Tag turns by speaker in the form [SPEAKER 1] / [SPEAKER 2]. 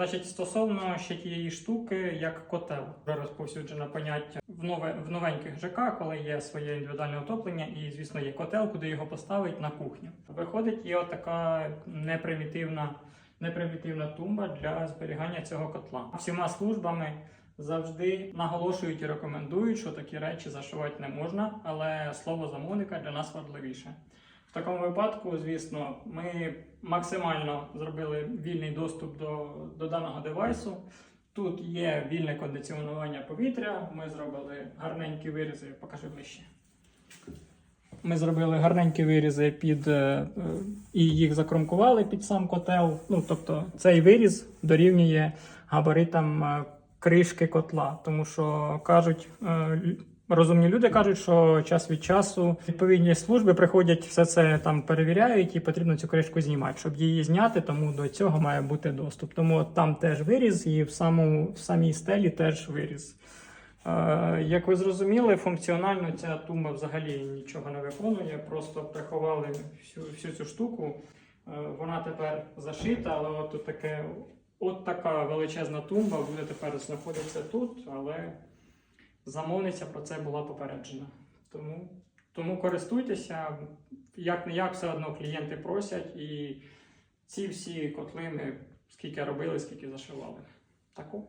[SPEAKER 1] Значить, стосовно ще тієї штуки, як котел, вже розповсюджене поняття в нове в новеньких ЖК, коли є своє індивідуальне отоплення, і звісно є котел, куди його поставить на кухню. Виходить, є така непримітивна, непримітивна тумба для зберігання цього котла. Всіма службами завжди наголошують і рекомендують, що такі речі зашивати не можна, але слово замовника для нас важливіше. В такому випадку, звісно, ми максимально зробили вільний доступ до, до даного девайсу. Тут є вільне кондиціонування повітря. Ми зробили гарненькі вирізи. Покажи ближче. Ми зробили гарненькі вирізи під е, і їх закромкували під сам котел. Ну, тобто цей виріз дорівнює габаритам е, кришки котла. Тому що кажуть, е, розумні люди кажуть, що час від часу відповідні служби приходять, все це там перевіряють, і потрібно цю кришку знімати. Щоб її зняти, тому до цього має бути доступ. Тому там теж виріз, і в самому в самій стелі теж виріз. Е, Як ви зрозуміли, функціонально ця тумба взагалі нічого не виконує, просто приховали всю, всю цю штуку. Е, Вона тепер зашита, але от таке, от така величезна тумба буде тепер знаходитися тут, але замовниця про це була попереджена. Тому, тому користуйтеся, як не як все одно клієнти просять, і ці всі котли ми скільки робили, скільки зашивали. Таку.